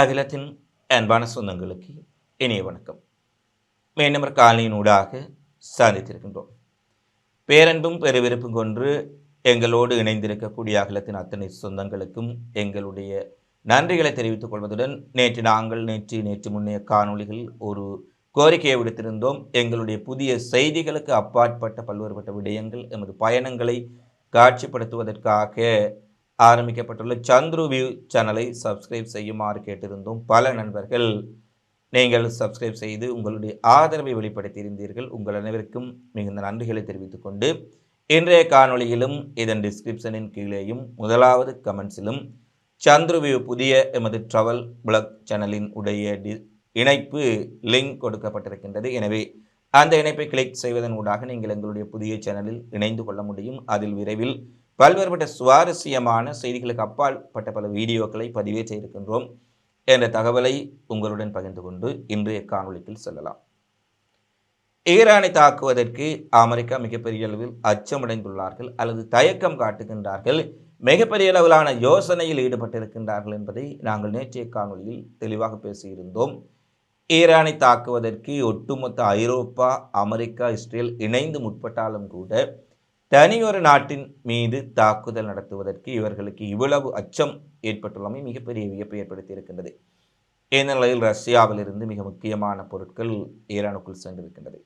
அகிலத்தின் அன்பான சொந்தங்களுக்கு இனிய வணக்கம். மீண்டும் காலனியினூடாக சாதித்திருக்கின்றோம் பேரன்பும் பெருவிருப்பும் கொன்று எங்களோடு இணைந்திருக்கக்கூடிய அகிலத்தின் அத்தனை சொந்தங்களுக்கும் எங்களுடைய நன்றிகளை தெரிவித்துக் கொள்வதுடன் நேற்று நாங்கள் நேற்று நேற்று முன்னைய காணொளிகள் ஒரு கோரிக்கையை விடுத்திருந்தோம். எங்களுடைய புதிய செய்திகளுக்கு அப்பாற்பட்ட பல்வேறுபட்ட விடயங்கள் எமது பயணங்களை காட்சிப்படுத்துவதற்காக ஆரம்பிக்கப்பட்டுள்ள சந்துரு வியூ சேனலை சப்ஸ்கிரைப் செய்யுமாறு கேட்டிருந்தோம் பல நண்பர்கள் நீங்கள் சப்ஸ்கிரைப் செய்து உங்களுடைய ஆதரவை வெளிப்படுத்தியிருந்தீர்கள் உங்கள் அனைவருக்கும் மிகுந்த நன்றிகளை தெரிவித்துக் கொண்டு இன்றைய காணொளியிலும் இதன் டிஸ்கிரிப்ஷனின் கீழேயும் முதலாவது கமெண்ட்ஸிலும் சந்துருவியூ புதிய எமது ட்ராவல் பிளக் சேனலின் உடைய டி இணைப்பு லிங்க் கொடுக்கப்பட்டிருக்கின்றது. எனவே அந்த இணைப்பை கிளிக் செய்வதன் ஊடாக நீங்கள் எங்களுடைய புதிய சேனலில் இணைந்து கொள்ள முடியும். அதில் விரைவில் பல்வேறுபட்ட சுவாரஸ்யமான செய்திகளுக்கு அப்பாற்பட்ட பல வீடியோக்களை பதிவேற்ற இருக்கின்றோம் என்ற தகவலை உங்களுடன் பகிர்ந்து கொண்டு இன்றைய காணொலிக்குள் செல்லலாம். ஈரானை தாக்குவதற்கு அமெரிக்கா மிகப்பெரிய அளவில் அச்சமடைந்துள்ளார்கள் அல்லது தயக்கம் காட்டுகின்றார்கள் மிகப்பெரிய அளவிலான யோசனையில் ஈடுபட்டிருக்கின்றார்கள் என்பதை நாங்கள் நேற்றைய காணொலியில் தெளிவாக பேசியிருந்தோம். ஈரானை தாக்குவதற்கு ஒட்டுமொத்த ஐரோப்பா அமெரிக்கா இஸ்ரேல் இணைந்து முற்பட்டாலும் கூட தனியொரு நாட்டின் மீது தாக்குதல் நடத்துவதற்கு இவர்களுக்கு இவ்வளவு அச்சம் ஏற்பட்டுள்ளமை மிகப்பெரிய வியப்பை ஏற்படுத்தி இருக்கின்றது இந்த நிலையில் ரஷ்யாவிலிருந்து மிக முக்கியமான பொருட்கள் ஈரானுக்குள் சென்றிருக்கின்றது.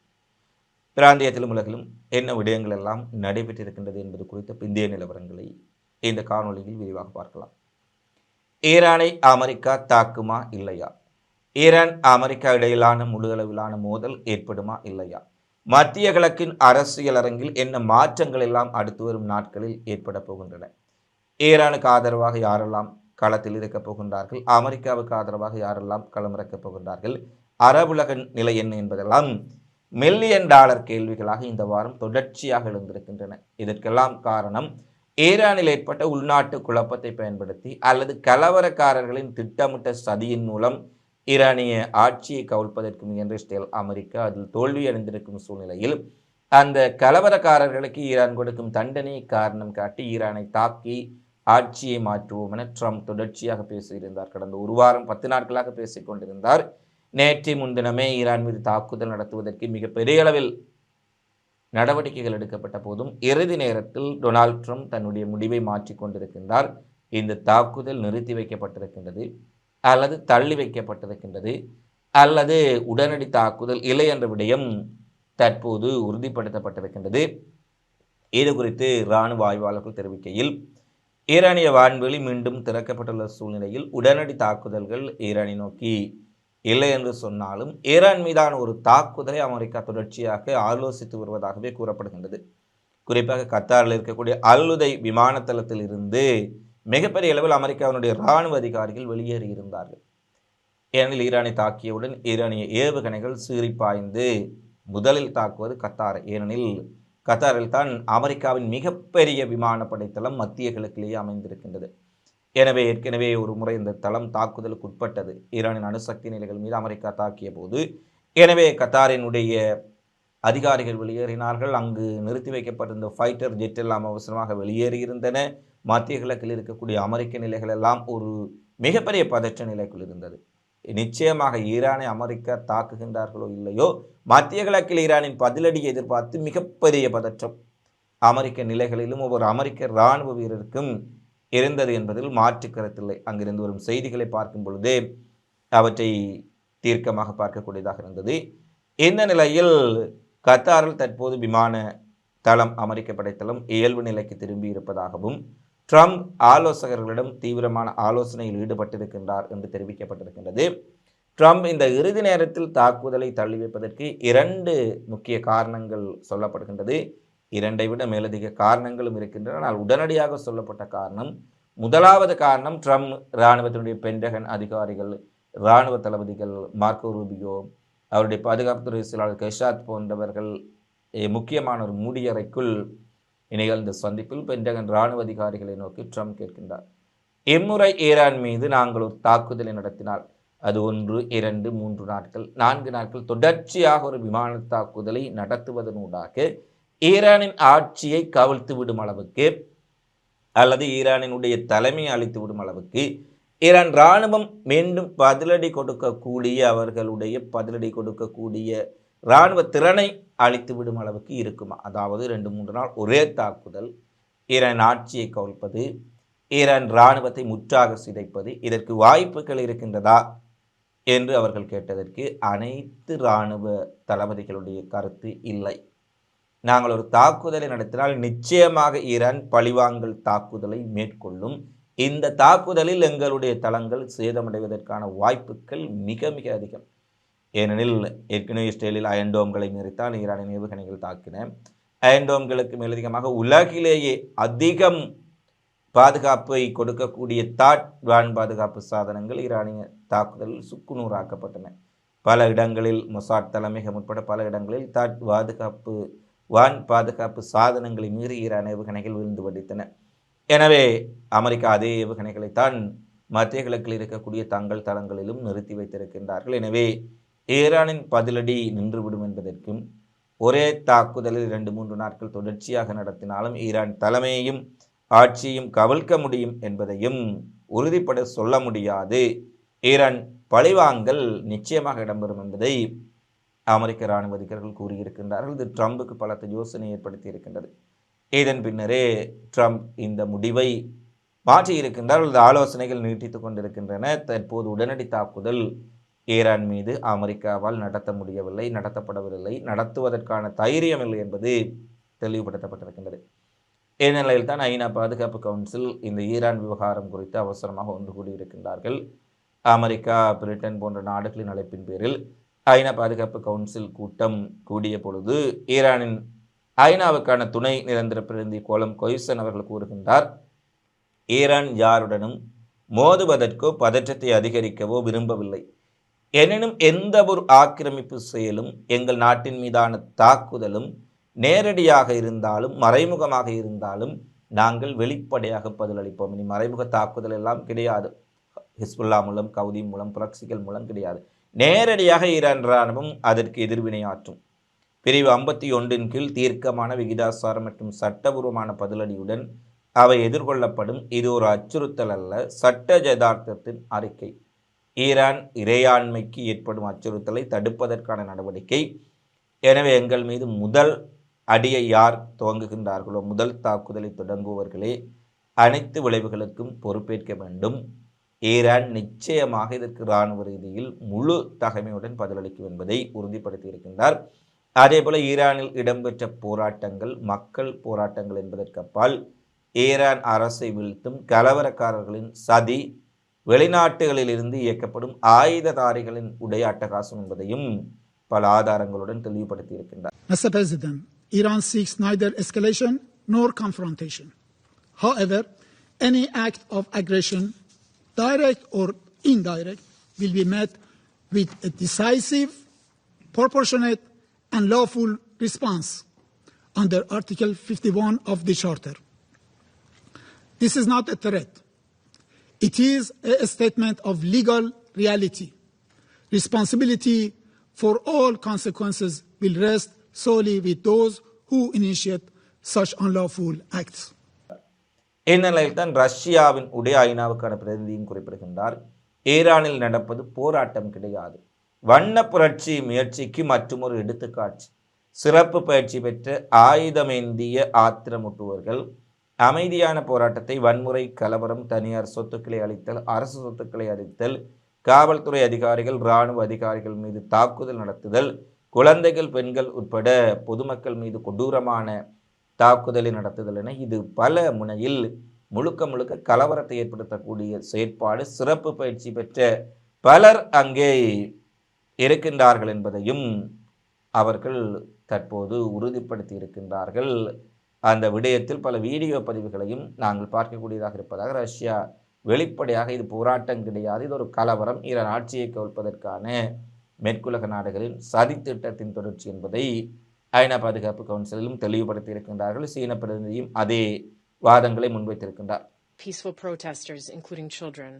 பிராந்தியத்திலும் உலகிலும் என்ன விடயங்கள் எல்லாம் நடைபெற்றிருக்கின்றது என்பது குறித்த பிந்தைய நிலவரங்களை இந்த காணொலியில் விரிவாக பார்க்கலாம். ஈரானை அமெரிக்கா தாக்குமா இல்லையா? ஈரான் அமெரிக்கா இடையிலான முழு அளவிலான மோதல் ஏற்படுமா இல்லையா? மத்திய கிழக்கின் அரசியல் அரங்கில் என்ன மாற்றங்கள் எல்லாம் அடுத்து வரும் நாட்களில் ஏற்பட போகின்றன? ஈரானுக்கு ஆதரவாக யாரெல்லாம் களத்தில் இருக்கப் போகின்றார்கள்? அமெரிக்காவுக்கு ஆதரவாக யாரெல்லாம் களமிறக்கப் போகின்றார்கள்? அரபுலக நிலை என்ன என்பதெல்லாம் மில்லியன் டாலர் கேள்விகளாக இந்த வாரம் தொடர்ச்சியாக எழுந்திருக்கின்றன. இதற்கெல்லாம் காரணம் ஈரானில் ஏற்பட்ட உள்நாட்டு குழப்பத்தை பயன்படுத்தி அல்லது கலவரக்காரர்களின் திட்டமிட்ட சதியின் மூலம் ஈரானிய ஆட்சியை கவிழ்ப்பதற்கு முயன்ற இஸ்ரேல் அமெரிக்கா அதில் தோல்வி அடைந்திருக்கும் சூழ்நிலையில் அந்த கலவரக்காரர்களுக்கு ஈரான் கொடுக்கும் தண்டனையை காரணம் காட்டி ஈரானை தாக்கி ஆட்சியை மாற்றுவோம் என ட்ரம்ப் தொடர்ச்சியாக பேசியிருந்தார். கடந்த ஒரு வாரம் பத்து நாட்களாக பேசிக் கொண்டிருந்தார். நேற்று முன்தினமே ஈரான் மீது தாக்குதல் நடத்துவதற்கு மிக பெரிய அளவில் நடவடிக்கைகள் எடுக்கப்பட்ட போதும் இறுதி நேரத்தில் டொனால்ட் ட்ரம்ப் தன்னுடைய முடிவை மாற்றிக் கொண்டிருக்கின்றார். இந்த தாக்குதல் நிறுத்தி வைக்கப்பட்டிருக்கின்றது. அல்லது தள்ளி வைக்கப்பட்டிருக்கின்றது. அல்லது உடனடி தாக்குதல் இல்லை என்ற விடயம் தற்போது உறுதிப்படுத்தப்பட்டிருக்கின்றது. இது குறித்து இராணுவ ஆய்வாளர்கள் தெரிவிக்கையில் ஈரானிய வான்வெளி மீண்டும் திறக்கப்பட்டுள்ள சூழ்நிலையில் உடனடி தாக்குதல்கள் ஈரானை நோக்கி இல்லை என்று சொன்னாலும் ஈரான் மீதான ஒரு தாக்குதலை அமெரிக்கா தொடர்ச்சியாக ஆலோசித்து வருவதாகவே கூறப்படுகின்றது. குறிப்பாக கத்தாரில் இருக்கக்கூடிய அல்லுதை விமானத்தளத்தில் இருந்து மிகப்பெரிய அளவில் அமெரிக்காவினுடைய இராணுவ அதிகாரிகள் வெளியேறி இருந்தார்கள். ஏனெனில் ஈரானை தாக்கியவுடன் ஈரானிய ஏவுகணைகள் சீறிப்பாய்ந்து முதலில் தாக்குவது கத்தார். ஏனெனில் கத்தாரில் தான் அமெரிக்காவின் மிகப்பெரிய விமானப்படை தளம் மத்திய கிழக்கிலேயே அமைந்திருக்கின்றது. எனவே ஏற்கனவே ஒரு முறை இந்த தளம் தாக்குதலுக்கு உட்பட்டது. ஈரானின் அணுசக்தி நிலைகள் மீது அமெரிக்கா தாக்கிய போது எனவே கத்தாரினுடைய அதிகாரிகள் வெளியேறினார்கள். அங்கு நிறுத்தி வைக்கப்பட்டிருந்த ஃபைட்டர் ஜெட் எல்லாம் அவசரமாக வெளியேறியிருந்தன. மத்திய கிழக்கில் இருக்கக்கூடிய அமெரிக்க நிலைகள் எல்லாம் ஒரு மிகப்பெரிய பதற்ற நிலைக்குள் இருந்தது. நிச்சயமாக ஈரானை அமெரிக்கா தாக்குகின்றார்களோ இல்லையோ மத்திய கிழக்கில் ஈரானின் பதிலடியை எதிர்பார்த்து மிகப்பெரிய பதற்றம். அமெரிக்க நிலைகளிலும் ஒவ்வொரு அமெரிக்க இராணுவ வீரருக்கும் இருந்தது என்பதில் மாற்று கருத்தில்லை. அங்கிருந்து வரும் செய்திகளை பார்க்கும் பொழுதே அவற்றை தீர்க்கமாக பார்க்கக்கூடியதாக இருந்தது. இந்த நிலையில் கத்தாரில் தற்போது விமான தளம் அமெரிக்க படைத்தளம் இயல்பு நிலைக்கு திரும்பி இருப்பதாகவும் ட்ரம்ப் ஆலோசகர்களிடம் தீவிரமான ஆலோசனையில் ஈடுபட்டிருக்கின்றார் என்று தெரிவிக்கப்பட்டிருக்கின்றது. ட்ரம்ப் இந்த இறுதி நேரத்தில் தாக்குதலை தள்ளி வைப்பதற்கு இரண்டு முக்கிய காரணங்கள் சொல்லப்படுகின்றது. இரண்டை விட மேலதிக காரணங்களும் இருக்கின்றன. ஆனால் உடனடியாக சொல்லப்பட்ட காரணம் முதலாவது காரணம் ட்ரம்ப் இராணுவத்தினுடைய பென்டகன் அதிகாரிகள் இராணுவ தளபதிகள் மார்க்கோ ரூபியோ அவருடைய பாதுகாப்புத்துறை செயலாளர் கெஷாத் போன்றவர்கள் முக்கியமான ஒரு மூடியறைக்குள் நிகழ்ந்த சந்திப்பில் பென்டகன் இராணுவ அதிகாரிகளை நோக்கி ட்ரம்ப் கேட்கின்றார். இம்முறை ஈரான் மீது நாங்கள் ஒரு தாக்குதலை நடத்தினால் அது ஒன்று இரண்டு மூன்று நாட்கள் நான்கு நாட்கள் தொடர்ச்சியாக ஒரு விமான தாக்குதலை நடத்துவதனூடாக ஈரானின் ஆட்சியை கவிழ்த்து விடும் அளவுக்கு அல்லது ஈரானினுடைய தலைமையை அழித்து விடும் அளவுக்கு ஈரான் இராணுவம் மீண்டும் பதிலடி கொடுக்கக்கூடிய அவர்களுடைய பதிலடி கொடுக்கக்கூடிய இராணுவ திறனை அழித்து விடும் அளவுக்கு இருக்குமா? அதாவது ரெண்டு மூன்று நாள் ஒரே தாக்குதல் ஈரான் ஆட்சியை கவிழ்ப்பது ஈரான் இராணுவத்தை முற்றாக சிதைப்பது இதற்கு வாய்ப்புகள் இருக்கின்றதா? என்று அவர்கள் கேட்டதற்கு அனைத்து இராணுவ தளபதிகளுடைய கருத்து இல்லை. நாங்கள் ஒரு தாக்குதலை நடத்தினால் நிச்சயமாக ஈரான் பழிவாங்கல் தாக்குதலை மேற்கொள்ளும். இந்த தாக்குதலில் எங்களுடைய தளங்கள் சேதமடைவதற்கான வாய்ப்புகள் மிக மிக அதிகம். ஏனெனில் ஏற்கனவே இஸ்ரேலில் அயன்டோம்களை நிறுத்தால் ஈரானின் ஏவுகணைகள் தாக்கின. அயன்டோம்களுக்கு மேலதிகமாக உலகிலேயே அதிகம் பாதுகாப்பை கொடுக்கக்கூடிய தாட் வான் பாதுகாப்பு சாதனங்கள் ஈரானிய தாக்குதலில் சுக்குநூறாக்கப்பட்டன. பல இடங்களில் மொசாட் தலைமையகம் உட்பட பல இடங்களில் தாட் பாதுகாப்பு வான் பாதுகாப்பு சாதனங்களை மீறி ஈரான் ஏவுகணைகள் விழுந்து வடித்தன. எனவே அமெரிக்கா அதே ஏவுகணைகளைத்தான் மத்திய கிழக்கில் இருக்கக்கூடிய தங்கள் தளங்களிலும் நிறுத்தி வைத்திருக்கின்றார்கள். எனவே ஈரானின் பதிலடி நின்றுவிடும் என்பதற்கும் ஒரே தாக்குதலில் இரண்டு மூன்று நாட்கள் தொடர்ச்சியாக நடத்தினாலும் ஈரான் தலைமையையும் ஆட்சியையும் கவிழ்க்க முடியும் என்பதையும் உறுதிப்பட சொல்ல முடியாது. ஈரான் பழிவாங்கல் நிச்சயமாக இடம்பெறும் என்பதை அமெரிக்க இராணுவ அதிகாரிகள் கூறியிருக்கின்றார்கள். இது ட்ரம்புக்கு பலத்த யோசனை ஏற்படுத்தி இருக்கின்றது இதன் பின்னரே ட்ரம்ப் இந்த முடிவை மாற்றியிருக்கின்றார். இந்த ஆலோசனைகள் நீட்டித்துக் கொண்டிருக்கின்றன. தற்போது உடனடி தாக்குதல் ஈரான் மீது அமெரிக்காவால் நடத்த முடியவில்லை நடத்தப்படவில்லை நடத்துவதற்கான தைரியம் இல்லை என்பது தெளிவுபடுத்தப்பட்டிருக்கின்றது. இந்நிலையில் தான் ஐநா பாதுகாப்பு கவுன்சில் இந்த ஈரான் விவகாரம் குறித்து அவசரமாக ஒன்று கூடியிருக்கின்றார்கள். அமெரிக்கா பிரிட்டன் போன்ற நாடுகளின் அழைப்பின் பேரில் ஐநா பாதுகாப்பு கவுன்சில் கூட்டம் கூடிய பொழுது ஈரானின் ஐநாவுக்கான துணை நிரந்தர பிரதிநிதி கோலம் கொய்சன் அவர்கள் கூறுகின்றார் ஈரான் யாருடனும் மோதுவதற்கோ பதற்றத்தை அதிகரிக்கவோ விரும்பவில்லை. எனினும் எந்த ஒரு ஆக்கிரமிப்பு செயலும் எங்கள் நாட்டின் மீதான தாக்குதலும் நேரடியாக இருந்தாலும் மறைமுகமாக இருந்தாலும் நாங்கள் வெளிப்படையாக பதிலளிப்போம். இனி மறைமுக தாக்குதல் எல்லாம் கிடையாது. ஹிஸ்புல்லா மூலம் கவுதி மூலம் புரக்சிகள் மூலம் கிடையாது. நேரடியாக ஈரான் இராணுவம் அதற்கு எதிர்வினையாற்றும் பிரிவு ஐம்பத்தி ஒன்றின் கீழ் தீர்க்கமான விகிதாசாரம் மற்றும் சட்டபூர்வமான பதிலடியுடன் அவை எதிர்கொள்ளப்படும். இது ஒரு அச்சுறுத்தல் அல்ல சட்ட ஜதார்த்தத்தின் அறிக்கை. ஈரான் இறையாண்மைக்கு ஏற்படும் அச்சுறுத்தலை தடுப்பதற்கான நடவடிக்கை. எனவே எங்கள் மீது முதல் அடியை யார் துவங்குகின்றார்களோ முதல் தாக்குதலை தொடங்குபவர்களே அனைத்து விளைவுகளுக்கும் பொறுப்பேற்க வேண்டும். ஈரான் நிச்சயமாக இதற்கு இராணுவ ரீதியில் முழு தகமையுடன் பதிலளிக்கும் என்பதை உறுதிப்படுத்தி இருக்கின்றார். அதேபோல ஈரானில் இடம்பெற்ற போராட்டங்கள் மக்கள் போராட்டங்கள் என்பதற்கப்பால் ஈரான் அரசை வீழ்த்தும் கலவரக்காரர்களின் சதி வெளிநாட்டுகளிலிருந்து இயக்கப்படும் ஆயுததாரிகளின் உடைய அட்டகாசம் என்பதையும் பல ஆதாரங்களுடன் தெளிவுபடுத்தி இருக்கின்றார் Mr. President, Iran seeks neither escalation nor confrontation. However, any act of aggression, direct or indirect, will be met with a decisive, proportionate, and lawful response under Article 51 of the Charter. This is not a threat. It is a statement of legal reality. Responsibility for all consequences will rest solely with those who initiate such unlawful acts. இந்நிலையில் தான் ரஷ்யாவின் உடைய ஐநாவுக்கான பிரதிநிதியும் குறிப்பிடுகின்றார் ஈரானில் நடப்பது போராட்டம் கிடையாது வண்ண புரட்சி முயற்சிக்கு மற்றொரு எடுத்துக்காட்சி சிறப்பு பயிற்சி பெற்ற ஆயுதமேந்திய ஆத்திரமுட்டுவர்கள் அமைதியான போராட்டத்தை வன்முறை கலவரம் தனியார் சொத்துக்களை அளித்தல் அரசு சொத்துக்களை அளித்தல் காவல்துறை அதிகாரிகள் இராணுவ அதிகாரிகள் மீது தாக்குதல் நடத்துதல் குழந்தைகள் பெண்கள் உட்பட பொதுமக்கள் மீது கொடூரமான தாக்குதலை நடத்துதல் என இது பல முனையில் முழுக்க முழுக்க கலவரத்தை ஏற்படுத்தக்கூடிய செயற்பாடு சிறப்பு பயிற்சி பெற்ற பலர் அங்கே இருக்கின்றார்கள் என்பதையும் அவர்கள் தற்போது உறுதிப்படுத்தி இருக்கின்றார்கள். அந்த விடயத்தில் பல வீடியோ பதிவுகளையும் நாங்கள் பார்க்கக்கூடியதாக இருப்பதாக ரஷ்யா வெளிப்படையாக இது போராட்டம் கிடையாது. இது ஒரு கலவரம். ஈரான் ஆட்சியை கவிழ்ப்பதற்கான மேற்குலக நாடுகளின் சதி திட்டத்தின் தொடர்ச்சி என்பதை ஐநா பாதுகாப்பு கவுன்சிலும் தெளிவுபடுத்தி இருக்கின்றார்கள். சீன பிரதிநிதியும் அதே வாதங்களை முன்வைத்திருக்கின்றார். Peaceful protesters, including children.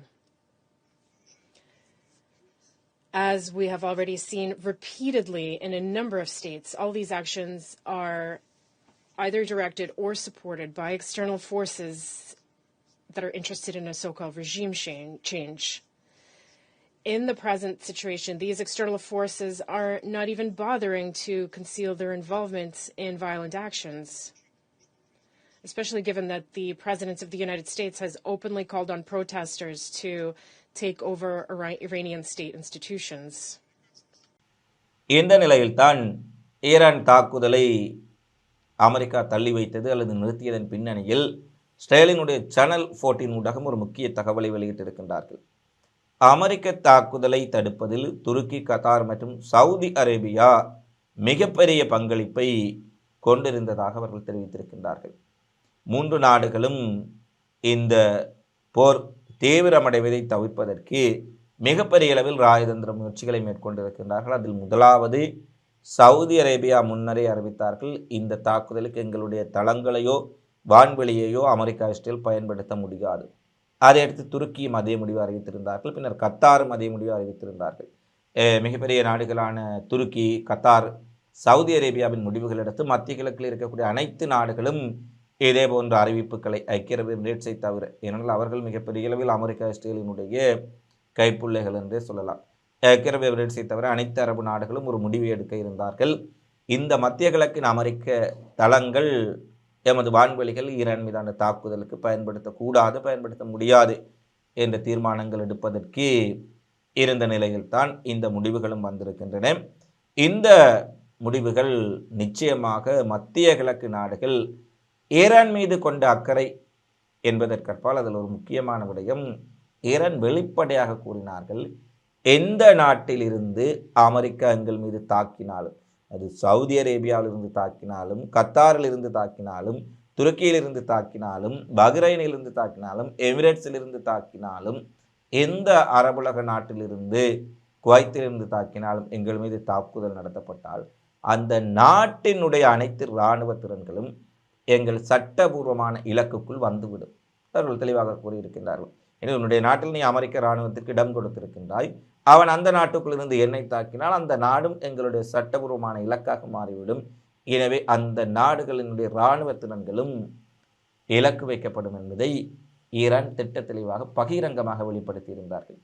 As we have already seen repeatedly in a number of states, all these actions are either directed or supported by external forces that are interested in a so-called regime shan- change. In the present situation, these external forces are not even bothering to conceal their involvement in violent actions, especially given that the President of the United States has openly called on protesters to take over Ira- Iranian state institutions. இந்த நிலையில்தான் Iran தாக்குதலை America தள்ளி வைத்தது அல்லது நிறுத்தியதன் பின்னணியில் ஸ்டேலினுடைய channel fourteen ஊடகம் ஒரு முக்கிய தகவலை வெளியிட்டிருக்கின்றார்கள். அமெரிக்க தாக்குதலை தடுப்பதில் துருக்கி கத்தார் மற்றும் சவுதி அரேபியா மிகப்பெரிய பங்களிப்பை கொண்டிருந்ததாக அவர்கள் தெரிவித்திருக்கின்றார்கள். மூன்று நாடுகளும் இந்த போர் தீவிரமடைவதை தவிர்ப்பதற்கு மிகப்பெரிய அளவில் ராஜதந்திர முயற்சிகளை மேற்கொண்டிருக்கின்றார்கள். அதில் முதலாவது சவுதி அரேபியா முன்னரே அறிவித்தார்கள் இந்த தாக்குதலுக்கு எங்களுடைய தளங்களையோ வான்வெளியையோ அமெரிக்கா இஸ்ரேல் பயன்படுத்த முடியாது. அதையடுத்து துருக்கியும் அதே முடிவு அறிவித்திருந்தார்கள் பின்னர் கத்தாரும் அதே முடிவு அறிவித்திருந்தார்கள். மிகப்பெரிய நாடுகளான துருக்கி கத்தார் சவுதி அரேபியாவின் முடிவுகள் எடுத்து மத்திய கிழக்கில் இருக்கக்கூடிய அனைத்து நாடுகளும் இதே போன்ற அறிவிப்புகளை ஐக்கிய அரபு எமிரேட்ஸை தவிர ஏனென்றால் அவர்கள் மிகப்பெரிய அளவில் அமெரிக்கா இஸ்ரேலினுடைய கைப்புள்ளைகள் என்றே சொல்லலாம். ஐக்கிய எமிரேட்ஸை தவிர அனைத்து அரபு நாடுகளும் ஒரு முடிவு எடுக்க இருந்தார்கள். இந்த மத்திய கிழக்கின் அமெரிக்க தளங்கள் எமது வான்வெளிகள் ஈரான் மீதான தாக்குதலுக்கு பயன்படுத்தக்கூடாது பயன்படுத்த முடியாது என்ற தீர்மானங்கள் எடுப்பதற்கு இருந்த நிலையில்தான் இந்த முடிவுகளும் வந்திருக்கின்றன. இந்த முடிவுகள் நிச்சயமாக மத்திய கிழக்கு நாடுகள் ஈரான் மீது கொண்ட அக்கறை என்பதற்கற்பால் அதில் ஒரு முக்கியமான விடயம் ஈரான் வெளிப்படையாக கூறினார்கள் எந்த நாட்டிலிருந்து அமெரிக்கா எங்கள் மீது தாக்கினாலும் அது சவுதி அரேபியாவிலிருந்து தாக்கினாலும் கத்தாரிலிருந்து தாக்கினாலும் துருக்கியிலிருந்து தாக்கினாலும் பஹ்ரைனிலிருந்து தாக்கினாலும் எமிரேட்ஸிலிருந்து தாக்கினாலும் எந்த அரபுலக நாட்டிலிருந்து குவைத்திலிருந்து தாக்கினாலும் எங்கள் மீது தாக்குதல் நடத்தப்பட்டால் அந்த நாட்டினுடைய அனைத்து இராணுவ திறன்களும் எங்கள் சட்டபூர்வமான இலக்குக்குள் வந்துவிடும். அவர்கள் தெளிவாக கூறியிருக்கின்றார்கள். எனவே உன்னுடைய நாட்டில் நீ அமெரிக்க இராணுவத்திற்கு இடம் கொடுத்திருக்கின்றாய். அவன் அந்த நாட்டுக்குள்ளிருந்து என்னை தாக்கினால் அந்த நாடும் எங்களுடைய சட்டபூர்வமான இலக்காக மாறிவிடும். எனவே அந்த நாடுகளினுடைய இராணுவ திறன்களும் இலக்கு வைக்கப்படும் என்பதை ஈரான் திட்ட தெளிவாக பகிரங்கமாக வெளிப்படுத்தியிருந்தார்கள்.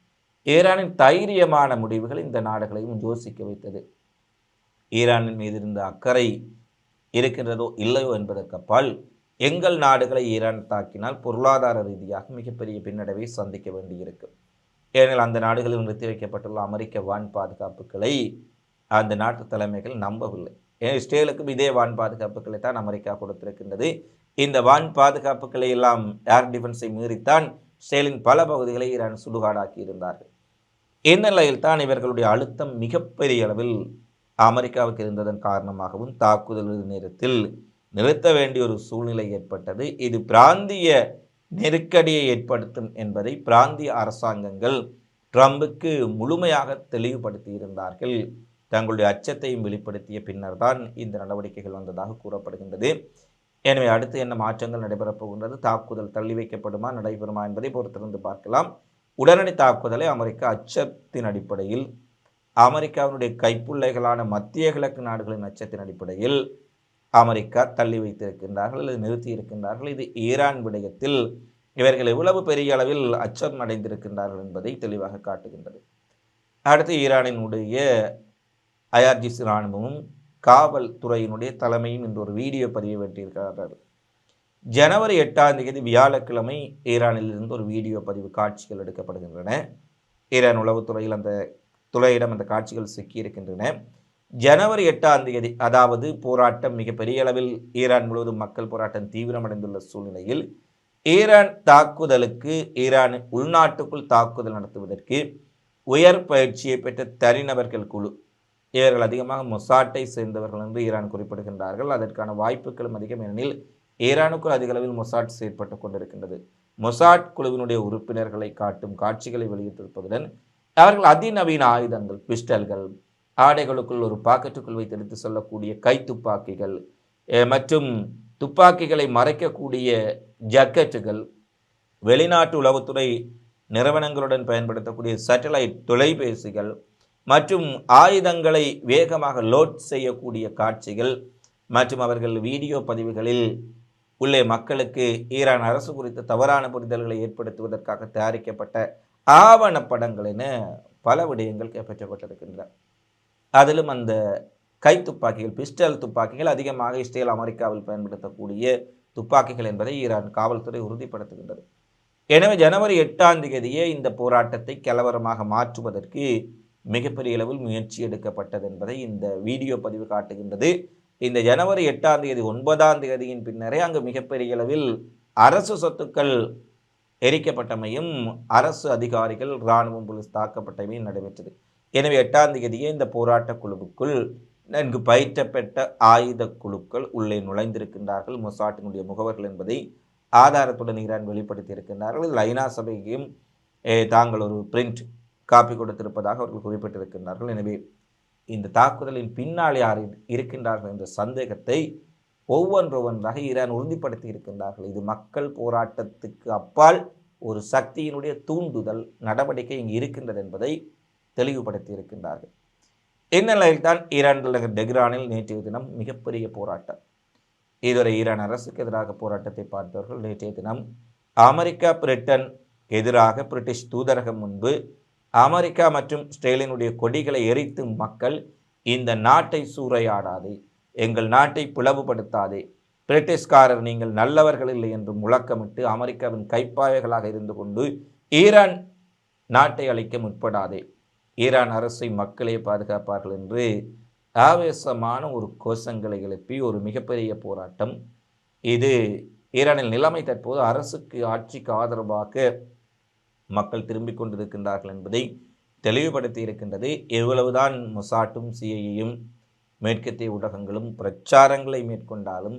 ஈரானின் தைரியமான முடிவுகள் இந்த நாடுகளையும் யோசிக்க வைத்தது. ஈரானின் மீது இருந்த அக்கறை இருக்கின்றதோ இல்லையோ என்பதற்கப்பால் எங்கள் நாடுகளை ஈரான் தாக்கினால் பொருளாதார ரீதியாக மிகப்பெரிய பின்னடைவை சந்திக்க வேண்டியிருக்கும். ஏனெனில் அந்த நாடுகளில் நிறுத்தி வைக்கப்பட்டுள்ள அமெரிக்க வான் பாதுகாப்புகளை அந்த நாட்டு தலைமைகள் நம்பவில்லை. ஏன் இஸ்ரேலுக்கும் இதே வான் பாதுகாப்புகளை தான் அமெரிக்கா கொடுத்திருக்கின்றது. இந்த வான் பாதுகாப்புகளை எல்லாம் ஏர் டிஃபென்ஸை மீறித்தான் இஸ்ரேலின் பல பகுதிகளை ஈரான் சுடுகாடாக்கி இருந்தார்கள். இந்த நிலையில் தான் இவர்களுடைய அழுத்தம் மிகப்பெரிய அளவில் அமெரிக்காவுக்கு இருந்ததன் காரணமாகவும் தாக்குதல் நேரத்தில் நிறுத்த வேண்டிய ஒரு சூழ்நிலை ஏற்பட்டது. இது பிராந்திய நெருக்கடியை ஏற்படுத்தும் என்பதை பிராந்திய அரசாங்கங்கள் ட்ரம்புக்கு முழுமையாக தெளிவுபடுத்தி இருந்தார்கள் தங்களுடைய அச்சத்தையும் வெளிப்படுத்திய பின்னர் தான் இந்த நடவடிக்கைகள் வந்ததாக கூறப்படுகின்றது. எனவே அடுத்து என்ன மாற்றங்கள் நடைபெறப் போகின்றது? தாக்குதல் தள்ளி வைக்கப்படுமா? நடைபெறுமா என்பதை பொறுத்திருந்து பார்க்கலாம். உடனடி தாக்குதலை அமெரிக்கா அச்சத்தின் அடிப்படையில் அமெரிக்காவினுடைய கைப்புள்ளைகளான மத்திய கிழக்கு நாடுகளின் அச்சத்தின் அடிப்படையில் அமெரிக்கா தள்ளி வைத்திருக்கின்றார்கள் அல்லது நிறுத்தி இருக்கின்றார்கள் இது ஈரான் விடயத்தில் இவர்கள் எவ்வளவு பெரிய அளவில் அச்சம் அடைந்திருக்கின்றார்கள் என்பதை தெளிவாக காட்டுகின்றது. அடுத்து ஈரானினுடைய ஐஆர்ஜிசி இராணுவமும் காவல்துறையினுடைய தலைமையும் இன்று ஒரு வீடியோ பதிவு வெட்டியிருக்கிறார்கள். ஜனவரி எட்டாம் தேதி வியாழக்கிழமை ஈரானிலிருந்து ஒரு வீடியோ பதிவு காட்சிகள் எடுக்கப்படுகின்றன. ஈரான் உளவுத்துறையில் அந்த துறையிடம் அந்த காட்சிகள் சிக்கியிருக்கின்றன. ஜனவரி எட்டாம் தேதி அதாவது போராட்டம் மிகப்பெரிய அளவில் ஈரான் முழுவதும் மக்கள் போராட்டம் தீவிரமடைந்துள்ள சூழ்நிலையில் ஈரான் தாக்குதலுக்கு ஈரான் உள்நாட்டுக்குள் தாக்குதல் நடத்துவதற்கு உயர் பயிற்சியை பெற்ற தனிநபர்கள் குழு. இவர்கள் அதிகமாக மொசாட்டை சேர்ந்தவர்கள் என்று ஈரான் குறிப்பிடுகின்றார்கள். அதற்கான வாய்ப்புகளும் அதிகம் ஏனெனில் ஈரானுக்குள் அதிக அளவில் மொசாட் செயற்பட்டு கொண்டிருக்கின்றது. மொசாட் குழுவினுடைய உறுப்பினர்களை காட்டும் காட்சிகளை வெளியிட்டிருப்பதுடன் அவர்கள் அதிநவீன ஆயுதங்கள் பிஸ்டல்கள் ஆடைகளுக்குள் ஒரு பாக்கெட்டுக்குள் வைத்தெடுத்து சொல்லக்கூடிய செல்லக்கூடிய கைத்துப்பாக்கிகள் மற்றும் துப்பாக்கிகளை மறைக்கக்கூடிய ஜக்கெட்டுகள் வெளிநாட்டு உளவுத்துறை நிறுவனங்களுடன் பயன்படுத்தக்கூடிய சேட்டலைட் தொலைபேசிகள் மற்றும் ஆயுதங்களை வேகமாக லோட் செய்யக்கூடிய காட்சிகள் மற்றும் அவர்கள் வீடியோ பதிவுகளில் உள்ளே மக்களுக்கு ஈரான் அரசு குறித்த தவறான புரிதல்களை ஏற்படுத்துவதற்காக தயாரிக்கப்பட்ட ஆவணப்படங்கள் என பல விடயங்கள் கைப்பற்றப்பட்டிருக்கின்றன. அதிலும் அந்த கைத்துப்பாக்கிகள் பிஸ்டல் துப்பாக்கிகள் அதிகமாக இஸ்ரேல் அமெரிக்காவில் பயன்படுத்தக்கூடிய துப்பாக்கிகள் என்பதை ஈரான் காவல்துறை உறுதிப்படுத்துகின்றது. எனவே ஜனவரி எட்டாம் தேதியே இந்த போராட்டத்தை கலவரமாக மாற்றுவதற்கு மிகப்பெரிய அளவில் முயற்சி எடுக்கப்பட்டது என்பதை இந்த வீடியோ பதிவு காட்டுகின்றது. இந்த ஜனவரி எட்டாம் தேதி ஒன்பதாம் தேதியின் பின்னரே அங்கு மிகப்பெரிய அளவில் அரசு சொத்துக்கள் எரிக்கப்பட்டமையும் அரசு அதிகாரிகள் இராணுவம் போலீஸ் தாக்கப்பட்டமையும் நடைபெற்றது. எனவே எட்டாம் தேதியே இந்த போராட்ட குழுவுக்குள் நன்கு பயிற்றப்பட்ட ஆயுத குழுக்கள் உள்ளே நுழைந்திருக்கின்றார்கள். மொசாட்டினுடைய முகவர்கள் என்பதை ஆதாரத்துடன் ஈரான் வெளிப்படுத்தி இருக்கின்றார்கள். இதில் ஐநா சபையையும் தாங்கள் ஒரு பிரிண்ட் காப்பி கொடுத்திருப்பதாக அவர்கள் குறிப்பிட்டிருக்கின்றார்கள். எனவே இந்த தாக்குதலின் பின்னால் யார் இருக்கின்றார்கள் என்ற சந்தேகத்தை ஒவ்வொன்றொவ்வொன்றாக ஈரான் உறுதிப்படுத்தி இருக்கின்றார்கள். இது மக்கள் போராட்டத்துக்கு அப்பால் ஒரு சக்தியினுடைய தூண்டுதல் நடவடிக்கை இங்கு இருக்கின்றது என்பதை தெளிவுபடுத்தி இருக்கின்றார்கள். இந்நிலையில்தான் ஈரான் தலைநகர் டெஹ்ரானில் நேற்றைய தினம் மிகப்பெரிய போராட்டம். இதுவரை ஈரான் அரசுக்கு எதிராக போராட்டத்தை பார்த்தவர்கள் நேற்றைய தினம் அமெரிக்கா பிரிட்டன் எதிராக பிரிட்டிஷ் தூதரகம் முன்பு அமெரிக்கா மற்றும் இஸ்ரேலினுடைய கொடிகளை எரித்து மக்கள் இந்த நாட்டை சூறையாடாதே எங்கள் நாட்டை பிளவுபடுத்தாதே பிரிட்டிஷ்காரர் நீங்கள் நல்லவர்கள் இல்லை என்று முழக்கமிட்டு அமெரிக்காவின் கைப்பாவைகளாக இருந்து கொண்டு ஈரான் நாட்டை அழிக்க முற்படாதே. ஈரான் அரசை மக்களே பாதுகாப்பார்கள் என்று ஆவேசமான ஒரு கோஷங்களை எழுப்பி ஒரு மிகப்பெரிய போராட்டம். இது ஈரானில் நிலைமை தற்போது அரசுக்கு ஆட்சிக்கு ஆதரவாக மக்கள் திரும்பிக் கொண்டிருக்கின்றார்கள் என்பதை தெளிவுபடுத்தி இருக்கின்றது. எவ்வளவுதான் மொசாட்டும் சிஐயும் மேற்கத்திய ஊடகங்களும் பிரச்சாரங்களை மேற்கொண்டாலும்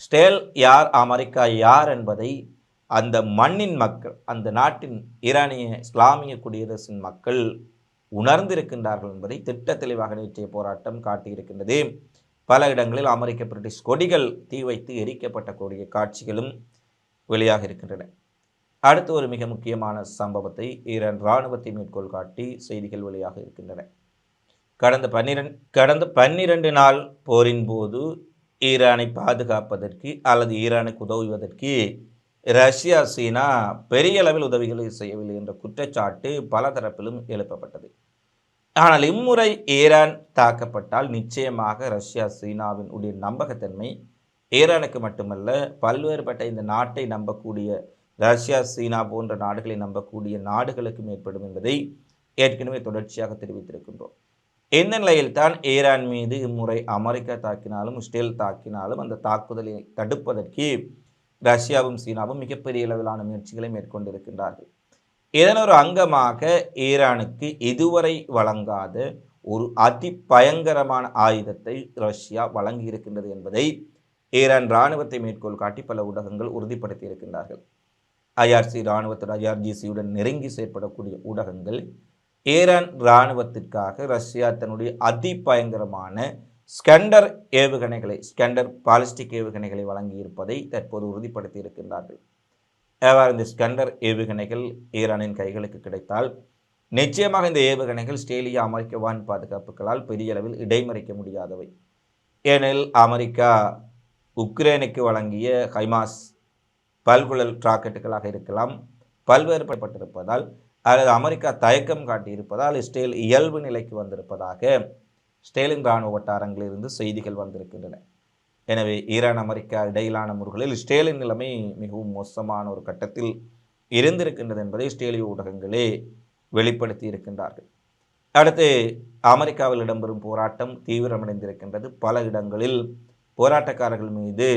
ஸ்டேல் யார் அமெரிக்கா யார் என்பதை அந்த மண்ணின் மக்கள் அந்த நாட்டின் ஈரானிய இஸ்லாமிய குடியரசின் மக்கள் உணர்ந்திருக்கின்றார்கள் என்பதை திட்ட தெளிவாக நேற்றைய போராட்டம் காட்டியிருக்கின்றது. பல இடங்களில் அமெரிக்க பிரிட்டிஷ் கொடிகள் தீ வைத்து எரிக்கப்பட்ட கூடிய காட்சிகளும் வெளியாக இருக்கின்றன. அடுத்து ஒரு மிக முக்கியமான சம்பவத்தை ஈரான் இராணுவத்தை மேற்கோள் காட்டி செய்திகள் வெளியாக இருக்கின்றன. கடந்த பன்னிரண்டு கடந்த பன்னிரண்டு நாள் போரின் போது ஈரானை பாதுகாப்பதற்கு அல்லது ஈரானுக்கு உதவுவதற்கு ரஷ்யா சீனா பெரிய அளவில் உதவிகளை செய்யவில்லை என்ற குற்றச்சாட்டு பல தரப்பிலும் எழுப்பப்பட்டது. ஆனால் இம்முறை ஈரான் தாக்கப்பட்டால் நிச்சயமாக ரஷ்யா சீனாவின் உடைய நம்பகத்தன்மை ஈரானுக்கு மட்டுமல்ல பல்வேறுபட்ட இந்த நாட்டை நம்பக்கூடிய ரஷ்யா சீனா போன்ற நாடுகளை நம்பக்கூடிய நாடுகளுக்கும் ஏற்படும் என்பதை ஏற்கனவே தொடர்ச்சியாக தெரிவித்திருக்கின்றோம். இந்த நிலையில்தான் ஈரான் மீது இம்முறை அமெரிக்கா தாக்கினாலும் இஸ்ரேல் தாக்கினாலும் அந்த தாக்குதலை தடுப்பதற்கு ரஷ்யாவும் சீனாவும் மிகப்பெரிய அளவிலான முயற்சிகளை மேற்கொண்டிருக்கின்றார்கள். இதன் ஒரு அங்கமாக ஈரானுக்கு இதுவரை வழங்காத ஒரு அதி பயங்கரமான ஆயுதத்தை ரஷ்யா வழங்கி இருக்கின்றது என்பதை ஈரான் இராணுவத்தை மேற்கோள் காட்டி பல ஊடகங்கள் உறுதிப்படுத்தி இருக்கின்றார்கள் ஐஆர்சி இராணுவத்துடன் ஐஆர்ஜிசியுடன் நெருங்கி செயற்படக்கூடிய ஊடகங்கள் ஈரான் இராணுவத்திற்காக ரஷ்யா தன்னுடைய அதி பயங்கரமான ஸ்கண்டர் ஏவுகணைகளை ஸ்கண்டர் பாலிஸ்டிக் ஏவுகணைகளை வழங்கியிருப்பதை தற்போது உறுதிப்படுத்தி இருக்கின்றார்கள் எவ்வாறு இந்த ஸ்கண்டர் ஏவுகணைகள் ஈரானின் கைகளுக்கு கிடைத்தால் நிச்சயமாக இந்த ஏவுகணைகள் ஸ்டேலியா அமெரிக்க வான் பாதுகாப்புகளால் பெரிய அளவில் இடைமறிக்க முடியாதவை. ஏனெனில் அமெரிக்கா உக்ரைனுக்கு வழங்கிய ஹைமாஸ் பல்குழல் ராக்கெட்டுகளாக இருக்கலாம் பல்வேறுபட்டிருப்பதால் அல்லது அமெரிக்கா தயக்கம் காட்டியிருப்பதால் இஸ்ரேல் இயல்பு நிலைக்கு வந்திருப்பதாக ஸ்டேலின் இராணுவ வட்டாரங்களிலிருந்து செய்திகள் வந்திருக்கின்றன. எனவே ஈரான் அமெரிக்கா இடையிலான முறைகளில் ஸ்டேலின் நிலைமை மிகவும் மோசமான ஒரு கட்டத்தில் இருந்திருக்கின்றது என்பதை ஸ்டேலிய ஊடகங்களே வெளிப்படுத்தி இருக்கின்றார்கள். அடுத்து அமெரிக்காவில் இடம்பெறும் போராட்டம் தீவிரமடைந்திருக்கின்றது. பல இடங்களில் போராட்டக்காரர்கள் மீது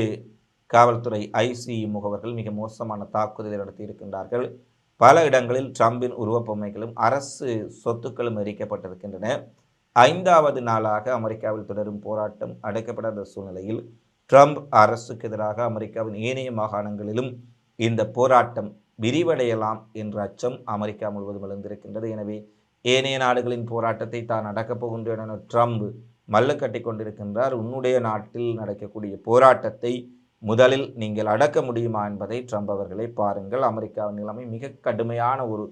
காவல்துறை ஐசி முகவர்கள் மிக மோசமான தாக்குதலை நடத்தி இருக்கின்றார்கள். பல இடங்களில் ட்ரம்பின் உருவப்பொம்மைகளும் அரசு சொத்துக்களும் எரிக்கப்பட்டிருக்கின்றன. ஐந்தாவது நாளாக அமெரிக்காவில் தொடரும் போராட்டம் அடைக்கப்படாத சூழ்நிலையில் ட்ரம்ப் அரசுக்கு எதிராக அமெரிக்காவின் ஏனைய மாகாணங்களிலும் இந்த போராட்டம் விரிவடையலாம் என்ற அச்சம் அமெரிக்கா முழுவதும் எழுந்திருக்கின்றது. எனவே ஏனைய நாடுகளின் போராட்டத்தை தான் நடக்கப் போகின்றேன் என ட்ரம்ப் மல்லு கட்டி கொண்டிருக்கின்றார். உன்னுடைய நாட்டில் நடக்கக்கூடிய போராட்டத்தை முதலில் நீங்கள் அடக்க முடியுமா என்பதை ட்ரம்ப் அவர்களை பாருங்கள். அமெரிக்காவின் நிலைமை மிக கடுமையான ஒரு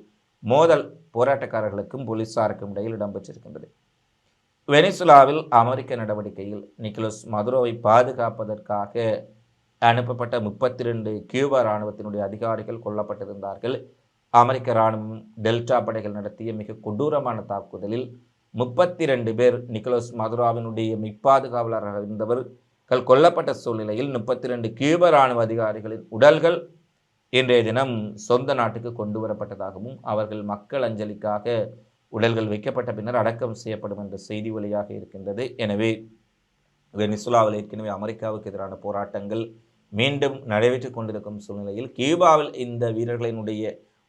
மோதல் போராட்டக்காரர்களுக்கும் போலீஸாருக்கும் இடையில் இடம்பெற்றிருக்கின்றது. வெனிசுலாவில் அமெரிக்க நடவடிக்கையில் நிக்கலஸ் மதுரோவை பாதுகாப்பதற்காக அனுப்பப்பட்ட முப்பத்தி ரெண்டு கியூபா இராணுவத்தினுடைய அதிகாரிகள் கொல்லப்பட்டிருந்தார்கள். அமெரிக்க இராணுவம் டெல்டா படைகள் நடத்திய மிக கொடூரமான தாக்குதலில் முப்பத்தி ரெண்டு பேர் நிக்கோலஸ் மதுராவினுடைய மிப்பாதுகாவலராக இருந்தவர்கள் கொல்லப்பட்ட சூழ்நிலையில் முப்பத்தி ரெண்டு கியூப இராணுவ அதிகாரிகளின் உடல்கள் இன்றைய தினம் சொந்த நாட்டுக்கு கொண்டு வரப்பட்டதாகவும் அவர்கள் மக்கள் அஞ்சலிக்காக உடல்கள் வைக்கப்பட்ட பின்னர் அடக்கம் செய்யப்படும் என்ற செய்தி வழியாக இருக்கின்றது. எனவே வெனிசுலாவில் ஏற்கனவே அமெரிக்காவுக்கு எதிரான போராட்டங்கள் மீண்டும் நடைபெற்றுக் கொண்டிருக்கும் சூழ்நிலையில் கியூபாவில் இந்த வீரர்களினுடைய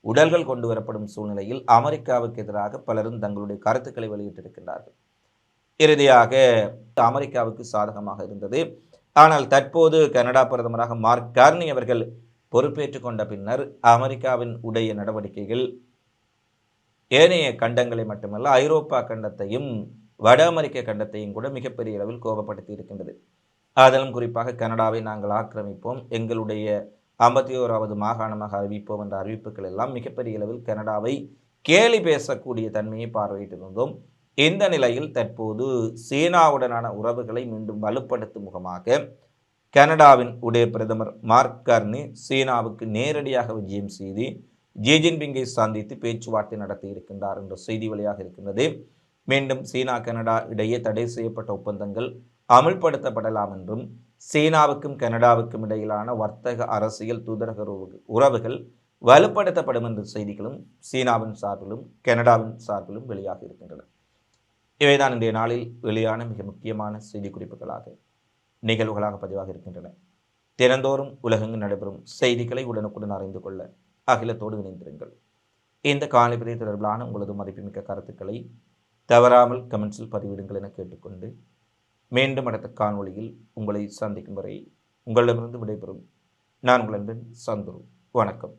உடல்கள் கொண்டு வரப்படும் சூழ்நிலையில் அமெரிக்காவுக்கு எதிராக பலரும் தங்களுடைய கருத்துக்களை வெளியிட்டிருக்கின்றார்கள். இறுதியாக அமெரிக்காவுக்கு சாதகமாக இருந்தது. ஆனால் தற்போது கனடா பிரதமராக மார்க் கார்னி அவர்கள் பொறுப்பேற்றுக் கொண்ட பின்னர் அமெரிக்காவின் உடைய நடவடிக்கைகள் ஏனைய கண்டங்களை மட்டுமல்ல ஐரோப்பா கண்டத்தையும் வட அமெரிக்க கண்டத்தையும் கூட மிகப்பெரிய அளவில் கோபப்படுத்தி இருக்கின்றது. அதிலும் குறிப்பாக கனடாவை நாங்கள் ஆக்கிரமிப்போம் எங்களுடைய ஐம்பத்தி ஓராவது மாகாணமாக அறிவிப்போம் என்ற அறிவிப்புகள் எல்லாம் மிகப்பெரிய அளவில் கனடாவை கேலி பேசக்கூடிய தன்மையை பார்வையிட்டிருந்தோம் இந்த நிலையில் தற்போது சீனாவுடனான உறவுகளை மீண்டும் வலுப்படுத்தும் முகமாக கனடாவின் உடைய பிரதமர் மார்க் கர்னி சீனாவுக்கு நேரடியாக விஜயம் செய்து ஜி ஜின்பிங்கை சந்தித்து பேச்சுவார்த்தை நடத்தி இருக்கின்றார் என்ற செய்தி வழியாக இருக்கின்றது. மீண்டும் சீனா கனடா இடையே தடை செய்யப்பட்ட ஒப்பந்தங்கள் அமுல்படுத்தப்படலாம் என்றும் சீனாவுக்கும் கனடாவுக்கும் இடையிலான வர்த்தக அரசியல் தூதரக உறவு- உறவுகள் வலுப்படுத்தப்படும் என்ற செய்திகளும் சீனாவின் சார்பிலும் கனடாவின் சார்பிலும் வெளியாக இருக்கின்றன. இவைதான் இன்றைய நாளில் வெளியான மிக முக்கியமான செய்தி குறிப்புகளாக நிகழ்வுகளாக பதிவாக இருக்கின்றன. தினந்தோறும் உலகெங்கு நடைபெறும் செய்திகளை உடனுக்குடன் அறிந்து கொள்ள அகிலத்தோடு இணைந்திருங்கள். இந்த காலைப்பதி தொடர்பிலான உங்களது மதிப்புமிக்க கருத்துக்களை தவறாமல் கமெண்ட்ஸில் பதிவிடுங்கள் என கேட்டுக்கொண்டு மீண்டும் அடுத்த காணொளியில் உங்களை சந்திக்கும் வரை உங்களிடமிருந்து விடைபெறும். நான் உங்கள் அன்பின் சந்துரு. வணக்கம்.